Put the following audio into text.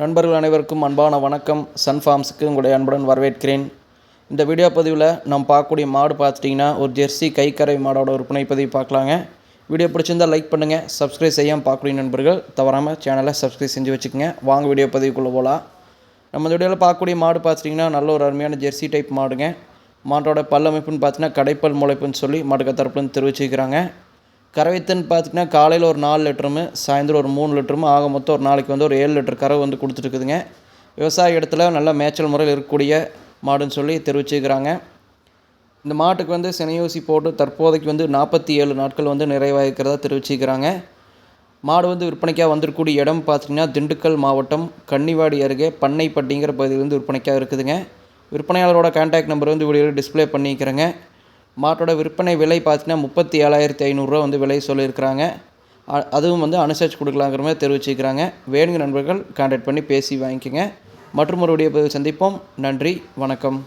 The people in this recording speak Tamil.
நண்பர்கள் அனைவருக்கும் அன்பான வணக்கம். சன் ஃபார்ம்ஸுக்கு உங்களுடைய அன்புடன் வரவேற்கிறேன். இந்த வீடியோ பதிவில் நம்ம பார்க்கக்கூடிய மாடு பார்த்துட்டிங்கன்னா ஒரு ஜெர்சி கைக்கரை மாடோட விற்பனை பதிவு பார்க்கலாங்க. வீடியோ பிடிச்சிருந்தால் லைக் பண்ணுங்கள் சப்ஸ்கிரைப் செய்யாமல் பார்க்கக்கூடிய நண்பர்கள் தவறாமல் சேனலை சப்ஸ்கிரைப் செஞ்சு வச்சுக்கோங்க. வாங்க வீடியோ பதிவுக்குள்ளே போகலாம் நம்ம இந்த வீடியோவில் பார்க்கக்கூடிய மாடு பார்த்துட்டிங்கன்னா நல்ல ஒரு அருமையான ஜெர்சி டைப் மாடுங்க. மாட்டோட பல்லமைப்புன்னு பார்த்தீங்கன்னா கடைப்பல் முளைப்புன்னு சொல்லி மாட்டுக்க தரப்புலன்னு தெரிவிச்சுக்கிறாங்க கறவைத்தன் பார்த்திங்கன்னா காலையில் ஒரு நாலு லிட்டருமு சாயந்தரம் ஒரு மூணு லிட்டருமு ஆக மொத்தம் ஒரு நாளைக்கு வந்து ஒரு ஏழு லிட்டர் கறவை வந்து கொடுத்துருக்குதுங்க விவசாய இடத்துல நல்ல மேய்ச்சல் முறையில் இருக்கக்கூடிய மாடுன்னு சொல்லி தெரிவிச்சுக்கிறாங்க இந்த மாட்டுக்கு வந்து சினையூசி போட்டு தற்போதைக்கு வந்து நாற்பத்தி ஏழு நாட்கள் வந்து நிறைவாகிறதா தெரிவிச்சுக்கிறாங்க மாடு வந்து விற்பனைக்காக வந்திருக்கக்கூடிய இடம் பார்த்திங்கன்னா திண்டுக்கல் மாவட்டம் கன்னிவாடி அருகே பண்ணைப்பட்டிங்கிற பகுதியில் வந்து விற்பனைக்காக இருக்குதுங்க. விற்பனையாளரோட கான்டாக்ட் நம்பர் வந்து வீடியோவில் டிஸ்ப்ளே பண்ணிக்கிறேங்க. மாட்டோட விற்பனை விலை பார்த்தீங்கன்னா முப்பத்தி ஏழாயிரத்தி ஐநூறுரூவா வந்து விலை சொல்லியிருக்கிறாங்க. அ- அதுவும் வந்து அனுசரித்து கொடுக்கலாங்கிற மாதிரி தெரிவிச்சுக்கிறாங்க வேணுங்க நண்பர்கள் கான்டாக்ட் பண்ணி பேசி வாங்கிக்கோங்க. மற்றும் ஒரு வீடியோ சந்திப்போம். நன்றி. வணக்கம்.